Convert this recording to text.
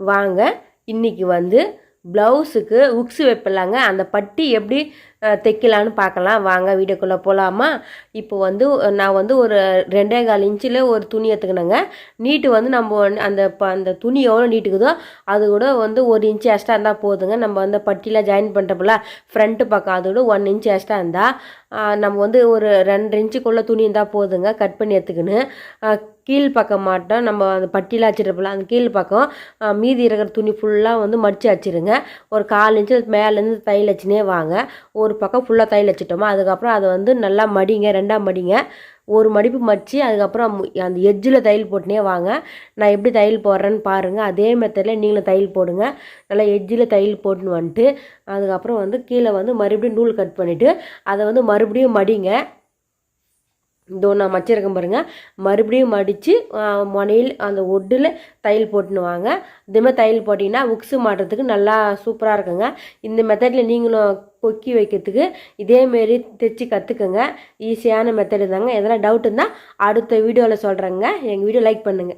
வாங்க. இன்றைக்கி வந்து ப்ளவுஸுக்கு உக்ஸு வைப்பலாங்க அந்த பட்டி எப்படி தைக்கலான்னு பார்க்கலாம். வாங்க வீடியோக்குள்ளே போகலாமா இப்போ வந்து நான் வந்து ஒரு ரெண்டே கால் இன்ச்சில் ஒரு துணி எடுத்துக்கினேங்க. நீட்டு வந்து நம்ம அந்த அந்த துணி எவ்வளோ நீட்டுக்குதோ அது கூட வந்து ஒரு இன்ச்சு எக்ஸ்ட்ரா இருந்தால் போதுங்க. நம்ம வந்து பட்டியில் ஜாயின் பண்ணுறப்பல ஃப்ரண்ட்டு பக்கம் அதோட ஒன் இன்ச்சு எக்ஸ்ட்ரா இருந்தால் நம்ம வந்து ஒரு ரெண்டு இன்ச்சுக்குள்ளே துணி இருந்தால் போதுங்க கட் பண்ணி எடுத்துக்கின்னு. கீழ் பக்கம் மாட்டோம். நம்ம அந்த பட்டியில் வச்சிருப்பல அந்த கீழ் பக்கம் மீதி இருக்கிற துணி ஃபுல்லாக வந்து மடித்து வச்சிருங்க ஒரு கால் இன்ச்சு மேலேருந்து தையல் வச்சுனே வாங்க. ஒரு பக்கம் ஃபுல்லாக தையல் வச்சுட்டோமா அதுக்கப்புறம் அதை வந்து நல்லா மடிங்க ரெண்டாம் மடிங்க. ஒரு மடிப்பு மடித்து அதுக்கப்புறம் அந்த எஜ்ஜில் தையல் போட்டுனே வாங்க. நான் எப்படி தையல் போடுறேன்னு பாருங்கள் அதே மெத்தடில் நீங்களும் தையல் போடுங்க. நல்லா எஜ்ஜில் தையல் போட்டுன்னு வந்துட்டு அதுக்கப்புறம் வந்து கீழே வந்து மறுபடியும் நூல் கட் பண்ணிவிட்டு அதை வந்து மறுபடியும் மடிங்க. இதோ நான் மச்சிருக்கேன் பாருங்க. மறுபடியும் மடித்து முனையில் அந்த ஒட்டில் தையல் போட்டுனுவாங்க. இதுமாதிரி தையல் போட்டிங்கன்னா உக்ஸு மாட்டுறதுக்கு நல்லா சூப்பராக இருக்குங்க. இந்த மெத்தடில் நீங்களும் கொக்கி வைக்கிறதுக்கு இதேமாரி தைச்சி கற்றுக்குங்க ஈஸியான மெத்தடு தாங்க. எதனா டவுட் இருந்தால் அடுத்த வீடியோவில் சொல்கிறேங்க எங்கள் வீடியோ லைக் பண்ணுங்கள்